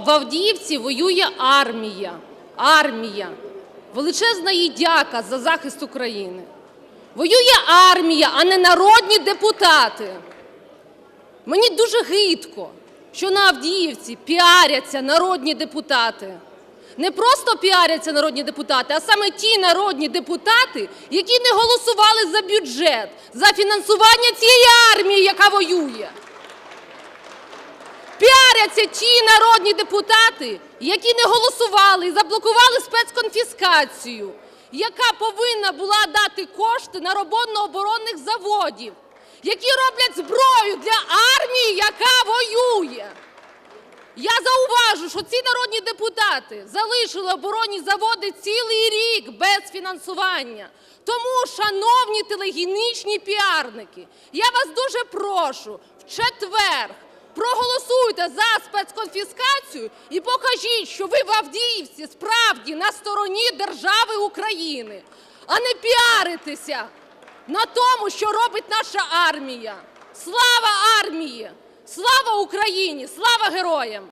В Авдіївці воює армія. Армія. Величезна їй дяка за захист України. Воює армія, а не народні депутати. Мені дуже гидко, що на Авдіївці піаряться народні депутати. Не просто піаряться народні депутати, а саме ті народні депутати, які не голосували за бюджет, за фінансування цієї армії, яка воює. Піаряться ті народні депутати, які не голосували і заблокували спецконфіскацію, яка повинна була дати кошти на робітно-оборонних заводів, які роблять зброю для армії, яка воює. Я зауважу, що ці народні депутати залишили оборонні заводи цілий рік без фінансування. Тому, шановні телегенічні піарники, я вас дуже прошу в четвер проголосуйте за спецконфіскацію і покажіть, що ви в Авдіївці справді на стороні держави України, а не піаритеся на тому, що робить наша армія. Слава армії! Слава Україні! Слава героям!